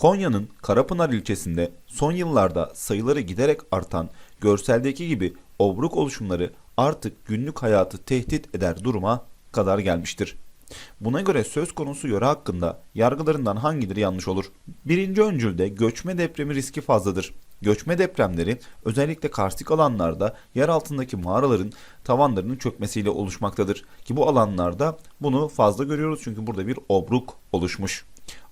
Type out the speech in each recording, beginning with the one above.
Konya'nın Karapınar ilçesinde son yıllarda sayıları giderek artan görseldeki gibi obruk oluşumları artık günlük hayatı tehdit eder duruma kadar gelmiştir. Buna göre söz konusu yöre hakkında yargılarından hangileri yanlış olur? Birinci öncülde göçme depremi riski fazladır. Göçme depremleri özellikle karstik alanlarda yer altındaki mağaraların tavanlarının çökmesiyle oluşmaktadır. Ki bu alanlarda bunu fazla görüyoruz çünkü burada bir obruk oluşmuş.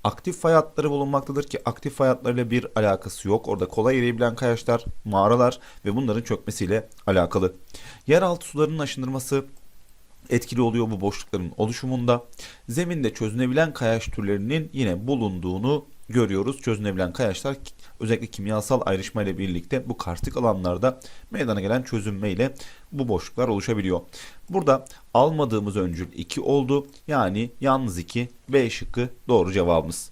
Aktif fay hatları bulunmaktadır ki aktif fay hatlarıyla bir alakası yok. Orada kolay eriyebilen kayaçlar, mağaralar ve bunların çökmesiyle alakalı. Yeraltı sularının aşındırması etkili oluyor bu boşlukların oluşumunda. Zeminde çözünebilen kayaç türlerinin yine bulunduğunu görüyoruz. Çözünebilen kayaçlar özellikle kimyasal ayrışma ile birlikte bu karstik alanlarda meydana gelen çözünme ile bu boşluklar oluşabiliyor. Burada almadığımız öncül 2 oldu. Yani yalnız 2 B şıkkı doğru cevabımız.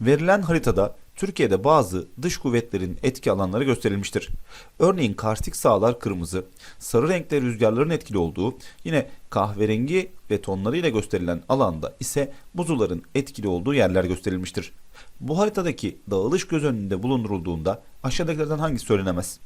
Verilen haritada Türkiye'de bazı dış kuvvetlerin etki alanları gösterilmiştir. Örneğin karstik sahalar kırmızı, sarı renkte rüzgarların etkili olduğu, yine kahverengi ve tonlarıyla gösterilen alanda ise buzulların etkili olduğu yerler gösterilmiştir. Bu haritadaki dağılış göz önünde bulundurulduğunda aşağıdakilerden hangisi söylenemez?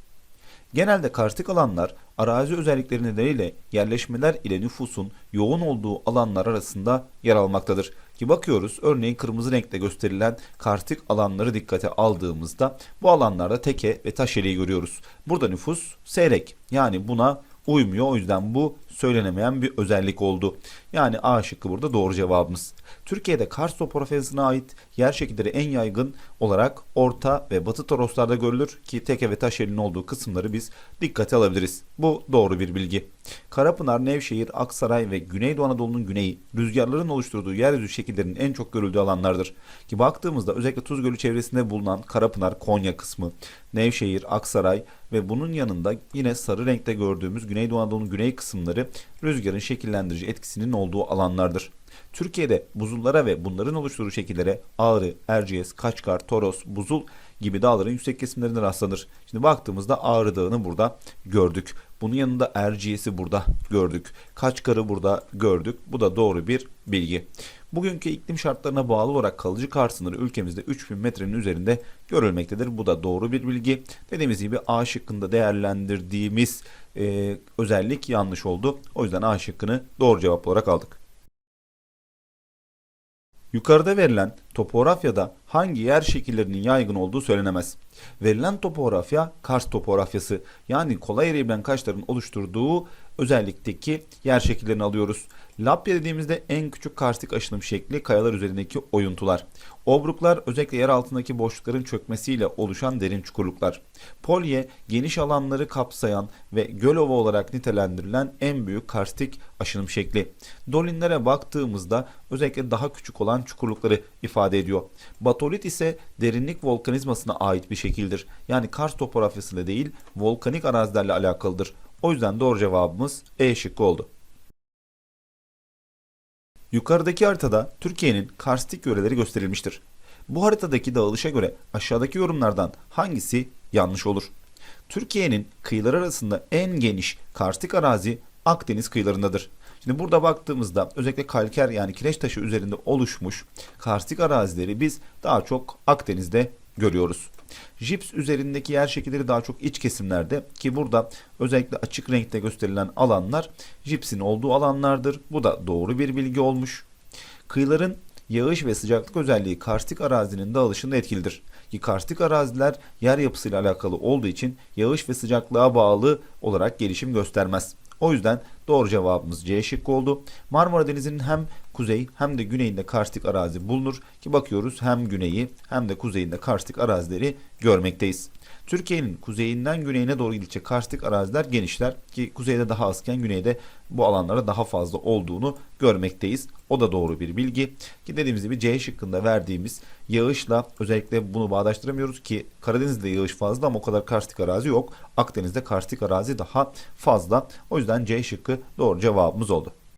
Genelde karstik alanlar arazi özellikleri nedeniyle yerleşmeler ile nüfusun yoğun olduğu alanlar arasında yer almaktadır. Ki bakıyoruz örneğin kırmızı renkte gösterilen karstik alanları dikkate aldığımızda bu alanlarda teke ve taşeliği görüyoruz. Burada nüfus seyrek yani buna uymuyor. O yüzden bu söylenemeyen bir özellik oldu. Yani A şıkkı burada doğru cevabımız. Türkiye'de Kars topografyasına ait yer şekilleri en yaygın olarak Orta ve Batı Toroslarda görülür ki teke ve taşelinin olduğu kısımları biz dikkate alabiliriz. Bu doğru bir bilgi. Karapınar, Nevşehir, Aksaray ve Güneydoğu Anadolu'nun güneyi rüzgarların oluşturduğu yeryüzü şekillerinin en çok görüldüğü alanlardır. Ki baktığımızda özellikle Tuz Gölü çevresinde bulunan Karapınar, Konya kısmı, Nevşehir, Aksaray ve bunun yanında yine sarı renkte gördüğümüz Güneydoğu Anadolu'nun güney kısımları rüzgarın şekillendirici etkisinin olduğu alanlardır. Türkiye'de buzullara ve bunların oluşturduğu şekillere Ağrı, Erciyes, Kaçkar, Toros, Buzul gibi dağların yüksek kesimlerinde rastlanır. Şimdi baktığımızda Ağrı Dağı'nı burada gördük. Bunun yanında Erciyes'i burada gördük. Kaçkar'ı burada gördük. Bu da doğru bir bilgi. Bugünkü iklim şartlarına bağlı olarak kalıcı kar sınırı ülkemizde 3000 metrenin üzerinde görülmektedir. Bu da doğru bir bilgi. Dediğimiz gibi A şıkkında değerlendirdiğimiz e, özellik yanlış oldu. O yüzden A şıkkını doğru cevap olarak aldık. Yukarıda verilen topografyada hangi yer şekillerinin yaygın olduğu söylenemez. Verilen topografya Kars topografyası yani kolay eriyebilen kaçların oluşturduğu özellikteki yer şekillerini alıyoruz. Lapya dediğimizde en küçük karstik aşınım şekli kayalar üzerindeki oyuntular. Obruklar özellikle yer altındaki boşlukların çökmesiyle oluşan derin çukurluklar. Polye geniş alanları kapsayan ve göl ova olarak nitelendirilen en büyük karstik aşınım şekli. Dolinlere baktığımızda özellikle daha küçük olan çukurlukları ifade ediyor. Batolit ise derinlik volkanizmasına ait bir şekildir. Yani Kars topografyasıyla değil volkanik arazilerle alakalıdır. O yüzden doğru cevabımız E şıkkı oldu. Yukarıdaki haritada Türkiye'nin karstik yöreleri gösterilmiştir. Bu haritadaki dağılışa göre aşağıdaki yorumlardan hangisi yanlış olur? Türkiye'nin kıyıları arasında en geniş karstik arazi Akdeniz kıyılarındadır. Şimdi burada baktığımızda özellikle kalker yani kireç taşı üzerinde oluşmuş karstik arazileri biz daha çok Akdeniz'de görüyoruz. Jips üzerindeki yer şekilleri daha çok iç kesimlerde ki burada özellikle açık renkte gösterilen alanlar jipsin olduğu alanlardır. Bu da doğru bir bilgi olmuş. Kıyıların yağış ve sıcaklık özelliği karstik arazinin dağılışında etkilidir. Ki karstik araziler yer yapısıyla alakalı olduğu için yağış ve sıcaklığa bağlı olarak gelişim göstermez. O yüzden doğru cevabımız C şıkkı oldu. Marmara Denizi'nin hem kuzey hem de güneyinde karstik arazi bulunur ki bakıyoruz hem güneyi hem de kuzeyinde karstik arazileri görmekteyiz. Türkiye'nin kuzeyinden güneyine doğru gidecek karstik araziler genişler ki kuzeyde daha azken güneyde bu alanlara daha fazla olduğunu görmekteyiz. O da doğru bir bilgi ki dediğimiz gibi C şıkkında verdiğimiz yağışla özellikle bunu bağdaştıramıyoruz ki Karadeniz'de yağış fazla ama o kadar karstik arazi yok. Akdeniz'de karstik arazi daha fazla. O yüzden C şıkkı doğru cevabımız oldu.